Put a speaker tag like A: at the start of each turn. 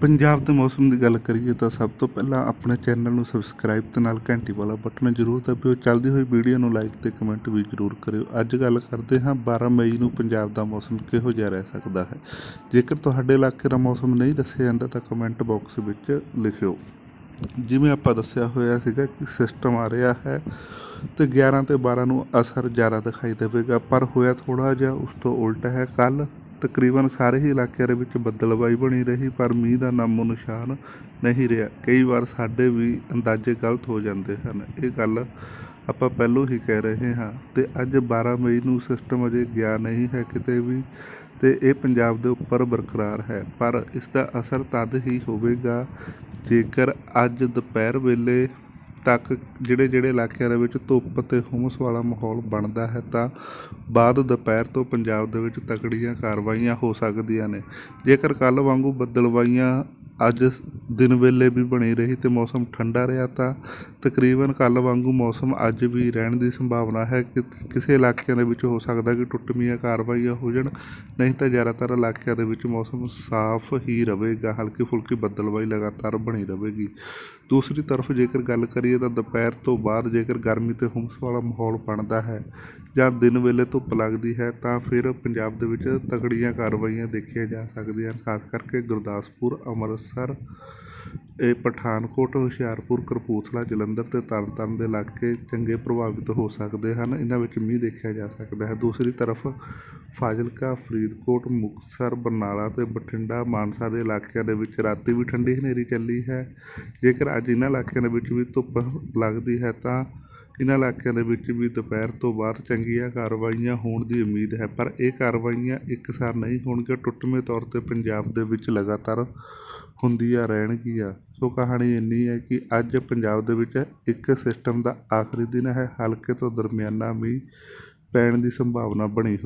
A: ਪੰਜਾਬ ਦੇ ਮੌਸਮ ਦੀ ਗੱਲ ਕਰੀਏ ਤਾਂ ਸਭ ਤੋਂ ਪਹਿਲਾਂ ਆਪਣੇ ਚੈਨਲ ਨੂੰ ਸਬਸਕ੍ਰਾਈਬ ਤੇ ਨਾਲ ਘੰਟੀ ਵਾਲਾ ਬਟਨ ਜ਼ਰੂਰ ਦਬਾਇਓ ਚੱਲਦੀ ਹੋਈ ਵੀਡੀਓ ਨੂੰ ਲਾਈਕ ਤੇ ਕਮੈਂਟ ਵੀ ਜ਼ਰੂਰ ਕਰਿਓ। ਅੱਜ ਗੱਲ ਕਰਦੇ ਹਾਂ 12 ਮਈ ਨੂੰ ਪੰਜਾਬ ਦਾ ਮੌਸਮ ਕਿਹੋ ਜਿਹਾ ਰਹਿ ਸਕਦਾ ਹੈ। ਜੇਕਰ ਤੁਹਾਡੇ ਇਲਾਕੇ ਦਾ ਮੌਸਮ ਨਹੀਂ ਦੱਸਿਆ ਜਾਂਦਾ ਤਾਂ ਕਮੈਂਟ ਬਾਕਸ ਵਿੱਚ ਲਿਖਿਓ। ਜਿਵੇਂ ਆਪਾਂ ਦੱਸਿਆ ਹੋਇਆ ਸੀਗਾ ਕਿ ਸਿਸਟਮ ਆ ਰਿਹਾ ਹੈ ਤੇ 11 ਤੇ 12 ਨੂੰ ਅਸਰ ਜ਼ਿਆਦਾ ਦਿਖਾਈ ਦੇਵੇਗਾ, ਪਰ ਹੋਇਆ ਥੋੜਾ ਜਿਹਾ, ਉਸ ਤੋਂ ਉਲਟ ਹੈ। ਕੱਲ ਤਕਰੀਬਨ ਸਾਰੇ ਹੀ ਇਲਾਕਿਆਂ ਦੇ ਵਿੱਚ ਬੱਦਲਬਾਈ ਬਣੀ ਰਹੀ, ਪਰ ਮੀਂਹ ਦਾ ਨਾਮੋ ਨਿਸ਼ਾਨ ਨਹੀਂ ਰਿਹਾ। ਕਈ ਵਾਰ ਸਾਡੇ ਵੀ ਅੰਦਾਜ਼ੇ ਗਲਤ ਹੋ ਜਾਂਦੇ ਹਨ। ਇਹ ਗੱਲ ਆਪਾਂ ਪਹਿਲੋਂ ਹੀ ਕਹਿ ਰਹੇ ਹਾਂ ਤੇ ਅੱਜ 12 ਮਈ ਨੂੰ ਸਿਸਟਮ ਅਜੇ ਗਿਆ ਨਹੀਂ ਹੈ ਕਿਤੇ ਵੀ ਤੇ ਇਹ ਪੰਜਾਬ ਦੇ ਉੱਪਰ ਬਰਕਰਾਰ ਹੈ। ਪਰ ਇਸ ਦਾ ਅਸਰ ਤਦ ਹੀ ਹੋਵੇਗਾ ਜੇਕਰ ਅੱਜ ਦੁਪਹਿਰ ਵੇਲੇ ਤੱਕ ਜਿਹੜੇ ਜਿਹੜੇ ਇਲਾਕਿਆਂ ਦੇ ਵਿੱਚ ਧੁੱਪ ਅਤੇ ਹੁਮਸ ਵਾਲਾ ਮਾਹੌਲ ਬਣਦਾ ਹੈ, ਤਾਂ ਬਾਅਦ ਦੁਪਹਿਰ ਤੋਂ ਪੰਜਾਬ ਦੇ ਵਿੱਚ ਤਕੜੀਆਂ ਕਾਰਵਾਈਆਂ ਹੋ ਸਕਦੀਆਂ ਨੇ। ਜੇਕਰ ਕੱਲ੍ਹ ਵਾਂਗੂ ਬੱਦਲਵਾਈਆਂ ਅੱਜ ਦਿਨ ਵੇਲੇ ਵੀ ਬਣੀ ਰਹੀ ਅਤੇ ਮੌਸਮ ਠੰਡਾ ਰਿਹਾ ਤਾਂ ਤਕਰੀਬਨ ਕੱਲ੍ਹ ਵਾਂਗੂ ਮੌਸਮ ਅੱਜ ਵੀ ਰਹਿਣ ਦੀ ਸੰਭਾਵਨਾ ਹੈ ਕਿ ਕਿਸੇ ਇਲਾਕਿਆਂ ਦੇ ਵਿੱਚ ਹੋ ਸਕਦਾ ਕਿ ਟੁੱਟਵੀਆਂ ਕਾਰਵਾਈਆਂ ਹੋ ਜਾਣ, ਨਹੀਂ ਤਾਂ ਜ਼ਿਆਦਾਤਰ ਇਲਾਕਿਆਂ ਦੇ ਵਿੱਚ ਮੌਸਮ ਸਾਫ਼ ਹੀ ਰਹੇਗਾ ਹਲਕੀ ਫੁਲਕੀ ਬੱਦਲਵਾਈ ਲਗਾਤਾਰ ਬਣੀ ਰਹੇਗੀ। ਦੂਸਰੀ ਤਰਫ ਜੇਕਰ ਗੱਲ ਕਰੀਏ ਤਾਂ ਦੁਪਹਿਰ ਤੋਂ ਬਾਅਦ ਜੇਕਰ ਗਰਮੀ ਤੇ ਹੁਮਸ ਵਾਲਾ ਮਾਹੌਲ ਬਣਦਾ ਹੈ ਜਾਂ ਦਿਨ ਵੇਲੇ ਧੁੱਪ ਲੱਗਦੀ ਹੈ ਤਾਂ ਫਿਰ ਪੰਜਾਬ ਦੇ ਵਿੱਚ ਤਕੜੀਆਂ ਕਾਰਵਾਈਆਂ ਦੇਖੀਆਂ ਜਾ ਸਕਦੀਆਂ ਹਨ, ਖਾਸ ਕਰਕੇ ਗੁਰਦਾਸਪੁਰ, ਅੰਮ੍ਰਿਤਸਰ ਇਹ ਪਠਾਨਕੋਟ, ਹੁਸ਼ਿਆਰਪੁਰ, ਕਪੂਰਥਲਾ, ਜਲੰਧਰ ਤੇ ਤਰਨਤਾਰਨ ਦੇ ਇਲਾਕੇ ਚੰਗੇ ਪ੍ਰਭਾਵਿਤ ਹੋ ਸਕਦੇ ਹਨ। ਇਹਨਾਂ ਵਿੱਚ ਮੀਂਹ ਦੇਖਿਆ ਜਾ ਸਕਦਾ ਹੈ। ਦੂਸਰੀ ਤਰਫ ਫਾਜ਼ਿਲਕਾ, ਫਰੀਦਕੋਟ, ਮੁਕਤਸਰ, ਬਰਨਾਲਾ ਤੇ ਬਠਿੰਡਾ, ਮਾਨਸਾ ਦੇ ਇਲਾਕਿਆਂ ਦੇ ਵਿੱਚ ਰਾਤੀ ਵੀ ਠੰਡੀ ਹਨੇਰੀ ਚੱਲੀ ਹੈ। ਜੇਕਰ ਅੱਜ ਇਹਨਾਂ ਇਲਾਕਿਆਂ ਦੇ ਵਿੱਚ ਵੀ ਧੁੱਪ ਲੱਗਦੀ ਹੈ ਤਾਂ ਇਹਨਾਂ ਇਲਾਕਿਆਂ ਦੇ ਵਿੱਚ ਵੀ ਦੁਪਹਿਰ ਤੋਂ ਬਾਅਦ ਚੰਗੀਆਂ ਕਾਰਵਾਈਆਂ ਹੋਣ ਦੀ ਉਮੀਦ ਹੈ, ਪਰ ਇਹ ਕਾਰਵਾਈਆਂ ਇੱਕਸਾਰ ਨਹੀਂ ਹੋਣਗੀਆਂ, ਟੁੱਟਵੇਂ ਤੌਰ ਤੇ ਪੰਜਾਬ ਦੇ ਵਿੱਚ ਲਗਾਤਾਰ ਹੁੰਦੀਆਂ ਰਹਿਣਗੀਆਂ। ਸੋ ਕਹਾਣੀ ਇੰਨੀ ਹੈ ਕਿ ਅੱਜ ਪੰਜਾਬ ਦੇ ਵਿੱਚ ਇੱਕ ਸਿਸਟਮ ਦਾ ਆਖਰੀ ਦਿਨ ਹੈ, ਹਲਕੇ ਤੋਂ ਦਰਮਿਆਨਾ ਮੀਂਹ ਪੈਣ ਦੀ ਸੰਭਾਵਨਾ ਬਣੀ ਹੋਈ